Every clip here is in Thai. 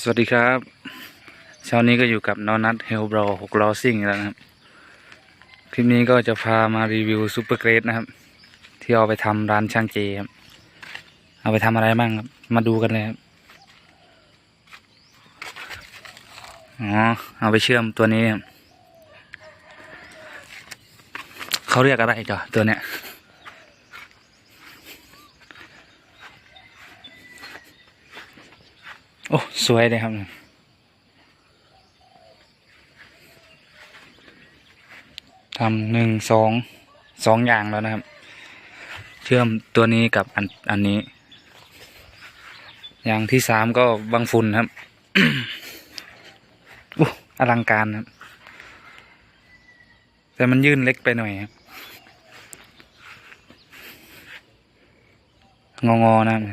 สวัสดีครับเช้านี้ก็อยู่กับนอนัทเฮลบรอหกล้อซิ่งแล้วนะครับ คลิปนี้ก็จะพามารีวิวซูเปอร์เกรดนะครับ ที่เอาไปทำร้านช่างเจครับ เอาไปทำอะไรบ้างครับ มาดูกันเลยครับ อ๋อ เอาไปเชื่อมตัวนี้ครับเขาเรียกอะไรจ้ะตัวเนี้ย โอ้ ส วยเลยครับทำหนึ่งสองสองอย่างแล้วนะครับ เชื่อมตัวนี้กับอันอันนี้ อย่างที่สามก็บังฝุ่นครับอู้อลังการครับ แต่มันยื่นเล็กไปหน่อยครับ งองอๆนะครับ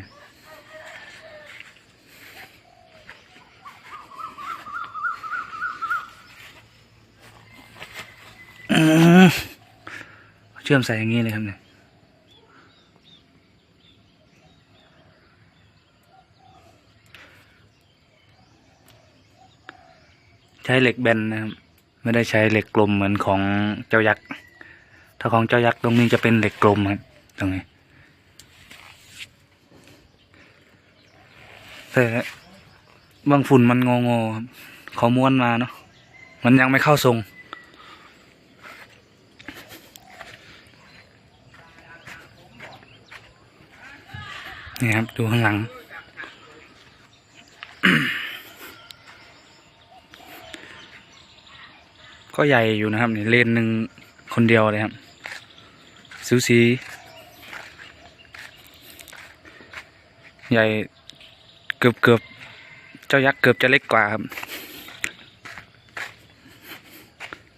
อืมเชื่อมใส่อย่างนี้เลยครับเนี่ยใช้เหล็กแบนนะครับไม่ได้ใช้เหล็กกลมเหมือนของเจ้ายักษ์ถ้าของเจ้ายักษ์ตรงนี้จะเป็นเหล็กกลมครับตรงนี้แต่บางฝุ่นมันงงๆครับเขาม้วนมาเนาะมันยังไม่เข้าทรง นี่ครับ ดูข้างหลัง ก็ใหญ่อยู่นะครับนี่เลนหนึ่งคนเดียวเลยครับสูสีใหญ่เกือบเกือบเจ้ายักษ์เกือบจะเล็กกว่าครับ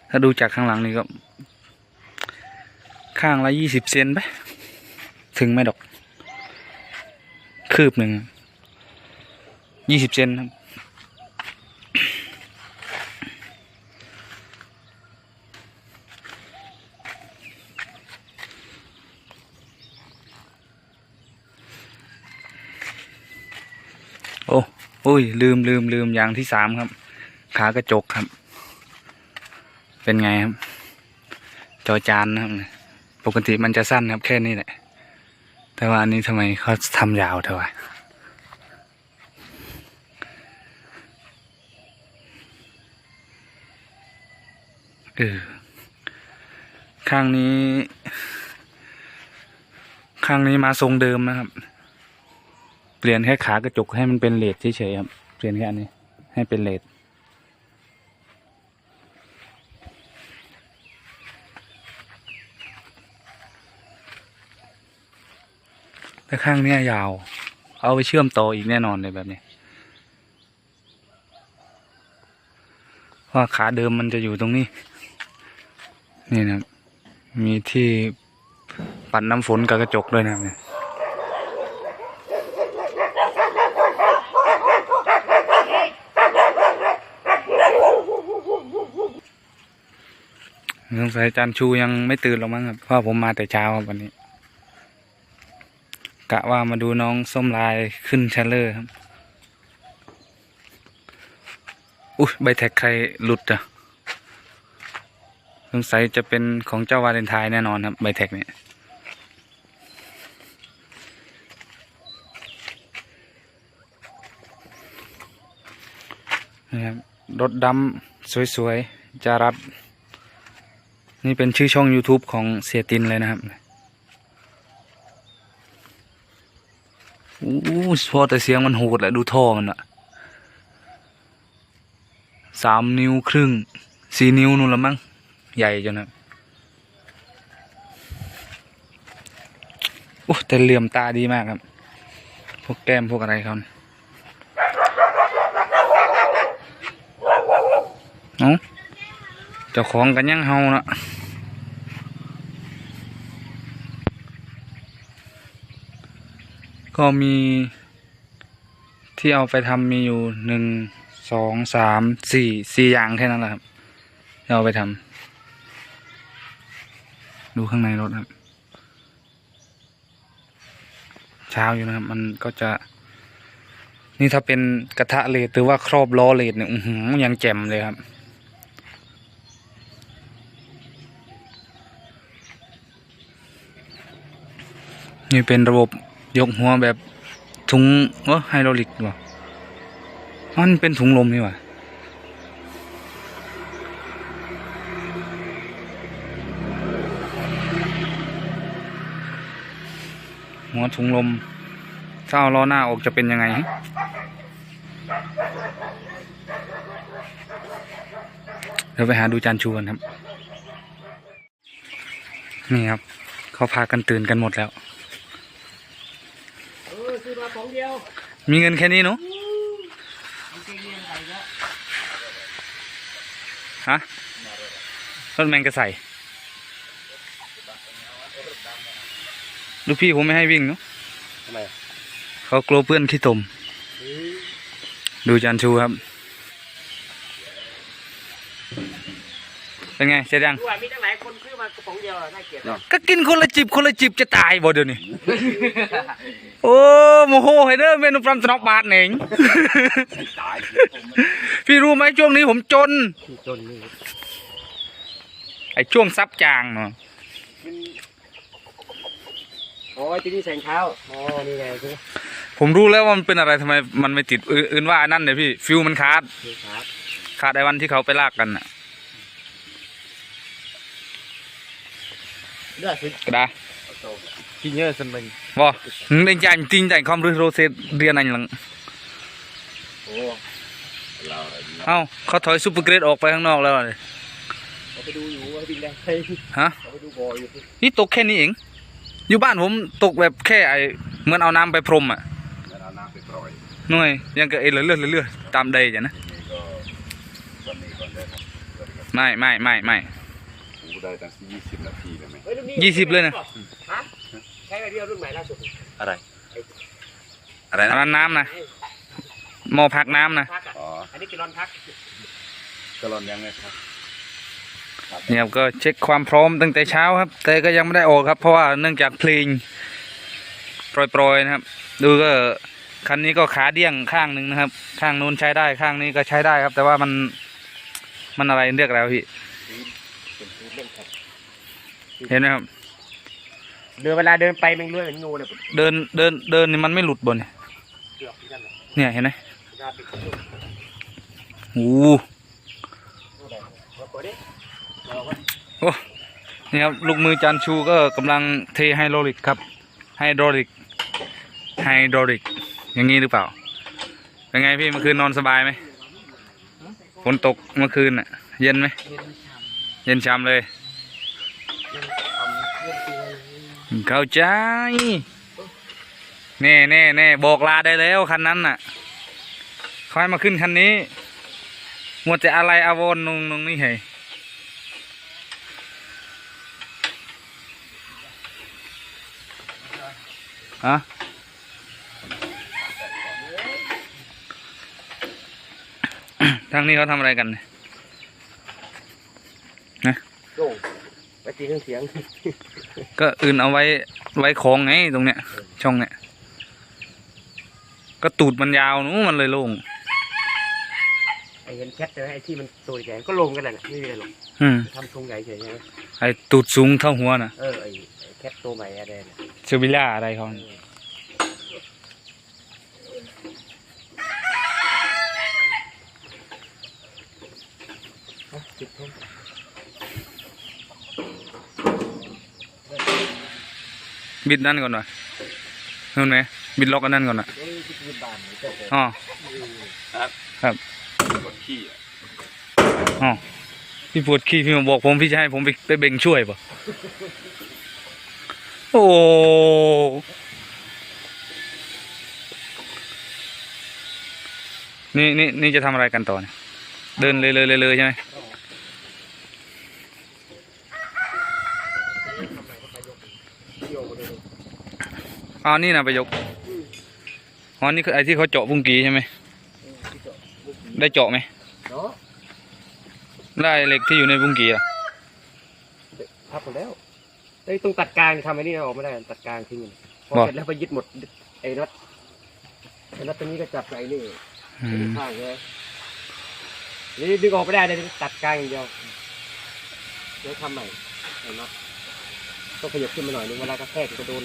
ถ้าดูจากข้างหลังนี่ก็ ข้างละยี่สิบเซนไป ถึงไหมดอก คืบหนึ่งยี่สิบเซนครับ โอ้โอ้ย ลืมลืมลืมอย่างที่สามครับ ขากระจกครับ เป็นไงครับ จอจานนะครับ ปกติมันจะสั้นครับแค่นี้แหละ แต่ว่าอันนี้ทำไมเขาทำยาวเท่าไหร่เออข้างนี้ ข้างนี้มาทรงเดิมนะครับ เปลี่ยนแค่ขากระจกให้มันเป็นเลดเฉยๆครับ เปลี่ยนแค่อันนี้ ให้เป็นเลด แต่ข้างเนี้ยยาว เอาไปเชื่อมต่ออีกแน่นอนเลยแบบนี้ว่าขาเดิมมันจะอยู่ตรงนี้ นี่นะมีที่ปัดน้ำฝนกับกระจกด้วยนะเนี่ยสงสัยจารย์ชูยังไม่ตื่นหรอกมั้งครับเพราะผมมาแต่เช้าครับวันนี้ กะว่ามาดูน้องส้มลายขึ้นเชลเลอร์ครับ อุ้ยใบแท็กใครหลุดอะสงสัยจะเป็นของเจ้าวาเลนไทน์แน่นอนครับ ใบแท็กเนี่ยนะครับรถดำสวย ๆ จารัด นี่เป็นชื่อช่อง YouTube ของเสียตินเลยนะครับ อู้พอแต่เสียงมันโหดแหละดูท่อมันอะสามนิ้วครึ่งสี่นิ้วนู่นละมั้งใหญ่จนนะโอ้แต่เหลี่ยมตาดีมากครับ พวกแก้มพวกอะไรเขาเนี่ยเอ้าเจ้าของกันยังเฮานะ ก็มีที่เอาไปทำมีอยู่หนึ่งสองสามสี่สี่อย่างแค่นั้นแหละครับที่เอาไปทำดูข้างในรถครับ เช้าอยู่นะครับ มันก็จะ นี่ถ้าเป็นกระทะเลดหรือว่าครอบล้อเลดเนี่ยอื้อหือยังแจ่มเลยครับนี่เป็นระบบ ยกหัวแบบถุงเออไฮดรอลิกหรือเปล่ามันเป็นถุงลมนี่หว่าหัวถุงลมถ้าเอาล้อหน้าออกจะเป็นยังไงเดี๋ยวไปหาดูจานชูกันครับ นี่ครับ เขาพากันตื่นกันหมดแล้ว เออซื้อมาของเดียวมีเงินแค่นี้เนาะกางเกงยีนใส่ก็ฮะรถแมงกระใส่ลูกพี่ผมไม่ให้วิ่งเนาะทำไมเขากลัวเพื่อนขี้ตม ดูจานชูครับ เป็นไงเสร็จยัง ดูว่ามีตั้งหลายคนซื้อมากระป๋องเดียวอะน่าเกลียดก็กินคนละจิบคนละจิบจะตายบ่เดี๋ยวนี้ โอ้โมโหให้เด้อเมนูปรำสนอกบาทเหน่งพี่รู้ไหมช่วงนี้ผมจนที่จนนี่ไอ้ช่วงซับจางเนาะมันโอ้ยที่นี่แสงเช้าอ๋อนี่ไงคือผมรู้แล้วว่ามันเป็นอะไรทำไมมันไม่ติดเอออื่นว่าอันนั้นเลยพี่ฟิวมันขาด นี่ครับ ขาดไอ้วันที่เขาไปลากกันน่ะ เลือดสิ กระดากินเยอะสมันบ่หึงได้ใจจริงใจคอมรือโรเซเรียนอันหลังเอ้าเขาถอยซูเปอร์เกรดออกไปข้างนอกแล้วเลยไปดูอยู่ว่าบินได้ฮะเราไปดูบ่ออยู่นี่ตกแค่นี้เอง อยู่บ้านผมตกแบบแค่ไอเหมือนเอาน้ำไปพรมอะน่อยหน่วยยังก็เอเลื่อนเลื่อนตามใดจ้ะนะนี่ก็วันนี้ก่อนไม่ไม่ไม่ไม่ ได้ตั้งยี่สิบนาทีเลยไหมเฮ้รุ่นนี้ยี่สิบเลยนะ ฮะใช้ไอเดียรุ่นใหม่ล่าสุดอะไรอะไรอันนะนั้นน้ำนะหม้อพักน้ำนะพักอะอ๋ออันนี้กินรอนพักกะลอนยังไงครับเนี่ยครับก็เช็คความพร้อมตั้งแต่เช้าครับ แต่ก็ยังไม่ได้ออกครับ เพราะว่าเนื่องจากเพลงโปรยๆนะครับ ดูก็คันนี้ก็ขาเดี้ยงข้างหนึ่งนะครับ ข้างนู้นใช้ได้ข้างนี้ก็ใช้ได้ครับ แต่ว่ามันมันอะไรเรียกอะไรวะพี่ เป็นพื้นเล่นครับเห็นไหมครับ เดินเวลาเดินไปแมันเลื่อยเหมือนงูเลยเดินเดินเดินนี่มันไม่หลุดบนยเกือบที่นั่นเลยเนี่ยเห็นไหมหน้าปิดกระจกโอ้ดูได้เราเปิดดิเราก็โอ้นี่ครับลูกมือจานชูก็กำลังเทไฮโดรลิกครับไฮโดรลิกไฮโดรลิก อย่างนี้หรือเปล่า เป็นไงพี่เมื่อคืนนอนสบายไหมฝนตกเมื่อคืนอะ เย็นไหม เย็นฉ่ เย็นช้ำเลย เข้าใจ แน่แน่แน่บอกลาได้แล้วคันนั้นน่ะคอยมาขึ้นคันนี้หมัวแต่อะไรอาวรณ์นงนงนี่เหรอฮะทางนี้เขาทำอะไรกันเนี่ย โล่งไป ตีเครื่องเสียงก็อื่นเอาไว้ไว้ของไงตรงเนี้ย ช่องเนี้ยก็ตูดมันยาวนู้นมันเลยโล่งไอเห็นแคทใช่ไหมไอที่มันตัวใหญ่ก็ลงกันแหละไม่มีอะไรหรอกอืมทำทรงใหญ่เฉยใช่ไหมไอตูดสูงเท่าหัวน่ะเออไอไอ้แคทตัวใหม่อะไรเนี่ยเชอร์บิล่าอะไรเขาน่ะเอาติดทุ่ม บิดนั่นก่อนหน่อยนู่นไหมบิดล็อกอันนั้นก่อนน่ะเอ้ยที่ยืนบานนี่เจ้าของอ๋อกดขี้อะอ๋อพี่ปวดขี้พี่มาบอกผมพี่จะให้ผมไปไปเบ่งช่วยป่ะโอ้นี่นี่นี่จะทำอะไรกันต่อเนี่ยเดินเลยเลยเลยเลยใช่ไหม โยกมาดู อ๋อนี่นะประยกอ๋อนี่คือไอ้ที่เขาเจาะบุ้งกีใช่ไหมที่เจาะบุกได้เจาะไหมเนาะได้เหล็กที่อยู่ในบุ้งกีอะพับหมดแล้วไอ้ยตรงตัดกลางทำไอ้นี่ออกไม่ได้ตัดกลางทิ้งมันพอเสร็จแล้วไปยึดหมดไอ้น็อตแต่น็อตตัวนี้ก็จับใส่นี่อืมข้างเลยนี่ดึงออกไม่ได้เลยตัดกลางอย่างเดียวเดี๋ยวทำใหม่เห็นไหม ต้องขยับขึ้นมาหน่อยนึงเวลากระแทกจะโดน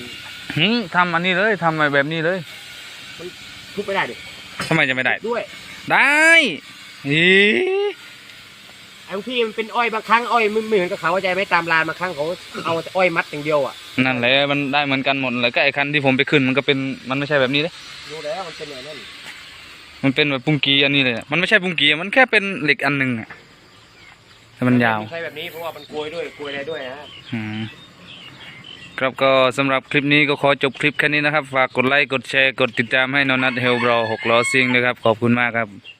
หืมทำอันนี้เลยทำแบบนี้เลยทุบไม่ได้ดิทำไมจะไม่ได้ ด้วย ได้อีไอ้บางที่มันเป็นอ้อยบางครั้งอ้อยมันไม่เหมือนกับเขาเข้าใจไหมตามลานบางครั้งเขาเอาแต่อ้อยมัดอย่างเดียวอะนั่นแหละมันได้เหมือนกันหมดเลยก็ไอ้คันที่ผมไปขึ้นมันก็เป็นมันไม่ใช่แบบนี้เลยรู้แล้วมันเป็นอย่างนั้นมันเป็นแบบปุ้งกีอันนี้เลยอะมันไม่ใช่ปุ้งกีมันแค่เป็นเหล็กอันหนึ่งอะแต่มันยาวใช้แบบนี้เพราะว่ามันกลวยด้วยกลวยอะไรด้วยนะอืม ครับก็สำหรับคลิปนี้ก็ขอจบคลิปแค่นี้นะครับ ฝากกดไลค์กดแชร์กดติดตามให้นอนัทเฮลบรอหกล้อซิงนะครับ ขอบคุณมากครับ